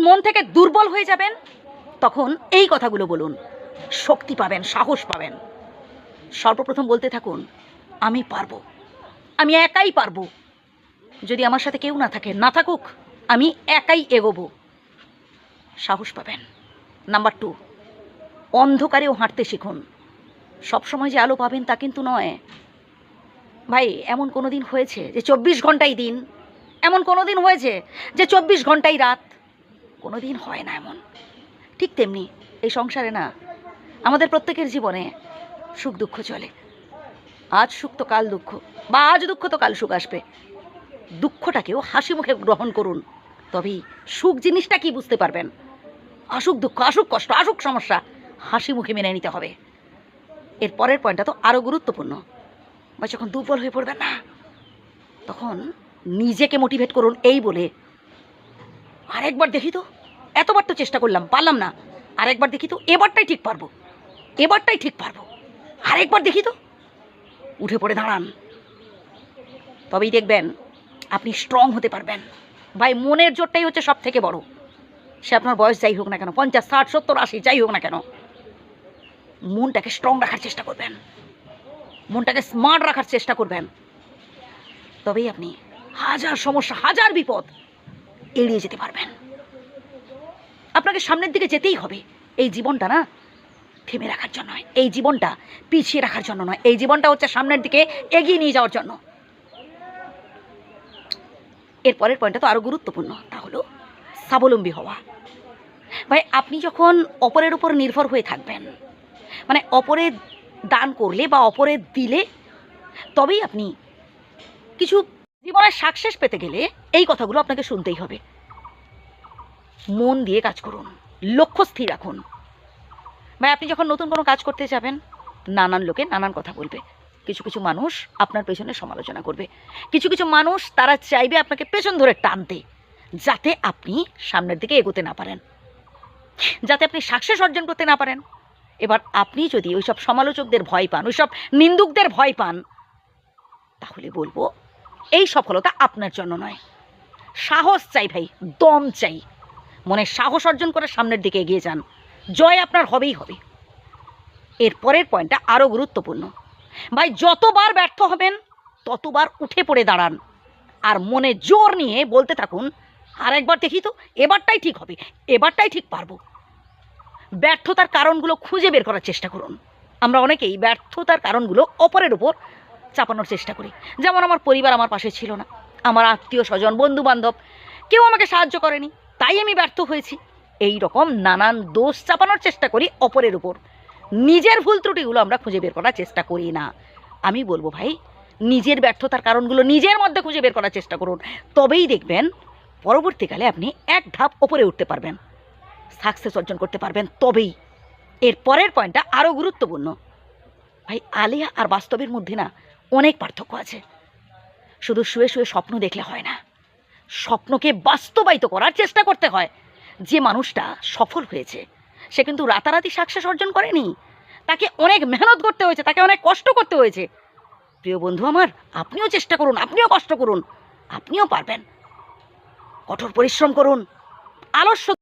মন থেকে দুর্বল হয়ে যাবেন, তখন এই কথাগুলো বলুন। শক্তি পাবেন, সাহস পাবেন। সর্বপ্রথম বলতে থাকুন, আমি পারব। আমি একাই পারব। যদি আমার সাথে কেউ না থাকে, না থাকুক, আমি একাই এগোবো। সাহস পাবেন। নাম্বার টু, অন্ধকারেও হাঁটতে শিখুন। সবসময় যে আলো পাবেন তা কিন্তু নয়। ভাই, এমন কোনো দিন হয়েছে যে চব্বিশ ঘন্টাই দিন? এমন কোনো দিন হয়েছে যে চব্বিশ ঘন্টাই রাত? কোনো দিন হয় না এমন। ঠিক তেমনি এই সংসারে না, আমাদের প্রত্যেকের জীবনে সুখ দুঃখ চলে। আজ সুখ তো কাল দুঃখ, বা আজ দুঃখ তো কাল সুখ আসবে। দুঃখটাকেও হাসি মুখে গ্রহণ করুন। তবেই সুখ জিনিসটা কি বুঝতে পারবেন? আসুক দুঃখ আসুক কষ্ট আসুক সমস্যা হাসি মুখে মেনে নিতে হবে। এর পরের পয়েন্টটা তো আরও গুরুত্বপূর্ণ। বা যখন দুর্বল হয়ে পড়বেন না, তখন নিজেকে মোটিভেট করুন এই বলে। আরেকবার দেখি তো। এতবার তো চেষ্টা করলাম, পারলাম না। আরেকবার দেখি তো, এবারটাই ঠিক পারব। এবারটাই ঠিক পারব। আরেকবার দেখি তো। উঠে পড়ে দাঁড়ান। তবেই দেখবেন, আপনি স্ট্রং হতে পারবেন। ভাই, মনের জোরটাই হচ্ছে সব থেকে বড়। সে আপনার বয়স যাই হোক না কেন, পঞ্চাশ, ষাট, সত্তর, আশি, যাই হোক না কেন, মনটাকে স্ট্রং রাখার চেষ্টা করবেন। মনটাকে স্মার্ট রাখার চেষ্টা করবেন। তবেই আপনি হাজার সমস্যা, হাজার বিপদ এড়িয়ে যেতে পারবেন। আপনাকে সামনের দিকে যেতেই হবে। এই জীবনটা না থেমে রাখার জন্য নয়। এই জীবনটা পিছিয়ে রাখার জন্য নয়। এই জীবনটা হচ্ছে সামনের দিকে এগিয়ে নিয়ে যাওয়ার জন্য। এর পরের পয়েন্টটা তো আরও গুরুত্বপূর্ণ, তা হলো স্বাবলম্বী হওয়া। ভাই, আপনি যখন অপরের উপর নির্ভর হয়ে থাকবেন মানে অপরের দান করলে বা অপরের দিলে, তবেই আপনি কিছু জীবনের সাকসেস পেতে গেলে এই কথাগুলো আপনাকে শুনতেই হবে। মন দিয়ে কাজ করুন, লক্ষ্য স্থির রাখুন। ভাই, আপনি যখন নতুন কোনো কাজ করতে যাবেন, নানান লোকে নানান কথা বলবে। কিছু কিছু মানুষ আপনার পেছনে সমালোচনা করবে। কিছু কিছু মানুষ তারা চাইবে আপনাকে পেছন ধরে টানতে, যাতে আপনি সামনের দিকে এগোতে না পারেন। যাতে আপনি সাকসেস অর্জন করতে না পারেন। এবার আপনি যদি ওইসব সমালোচকদের ভয় পান, ওইসব নিন্দুকদের ভয় পান, তাহলে বলব, এই সফলতা আপনার জন্য নয়। সাহস চাই ভাই, দম চাই। মনে সাহস অর্জন করে সামনের দিকে এগিয়ে যান। জয় আপনার হবেই হবে। এর পরের পয়েন্টটা আরও গুরুত্বপূর্ণ। ভাই, যতবার ব্যর্থ হবেন, ততবার উঠে পড়ে দাঁড়ান। আর মনে জোর নিয়ে বলতে থাকুন আর একবার দেখি তো, এবারটাই ঠিক হবে, এবারটাই ঠিক পারব। ব্যর্থতার কারণগুলো খুঁজে বের করার চেষ্টা করুন। আমরা অনেকেই ব্যর্থতার কারণগুলো অপরের উপর চাপানোর চেষ্টা করি। যেমন আমার পরিবার আমার পাশে ছিল না, আমার আত্মীয় স্বজন বন্ধু বান্ধব কেউ আমাকে সাহায্য করেনি। তাই আমি ব্যর্থ হয়েছি। এই রকম নানান দোষ চাপানোর চেষ্টা করি অপরের উপর। নিজের ভুল ত্রুটিগুলো আমরা খুঁজে বের করার চেষ্টা করি না। আমি বলব ভাই, নিজের ব্যর্থতার কারণগুলো নিজের মধ্যে খুঁজে বের করার চেষ্টা করুন। তবেই দেখবেন পরবর্তীকালে আপনি এক ধাপ ওপরে উঠতে পারবেন। সাকসেস অর্জন করতে পারবেন তবেই। এর পরের পয়েন্টটা আরও গুরুত্বপূর্ণ। ভাই, আলিয়া আর বাস্তবের মধ্যে না অনেক পার্থক্য আছে। শুধু শুয়ে শুয়ে স্বপ্ন দেখলে হয় না। স্বপ্নকে বাস্তবায়িত করার চেষ্টা করতে হয়। যে মানুষটা সফল হয়েছে, সে কিন্তু রাতারাতি সাকসেস অর্জন করেনি। তাকে অনেক মেহনত করতে হয়েছে, তাকে অনেক কষ্ট করতে হয়েছে। প্রিয় বন্ধু আমার, আপনিও চেষ্টা করুন, আপনিও কষ্ট করুন, আপনিও পারবেন। কঠোর পরিশ্রম করুন, আলস্য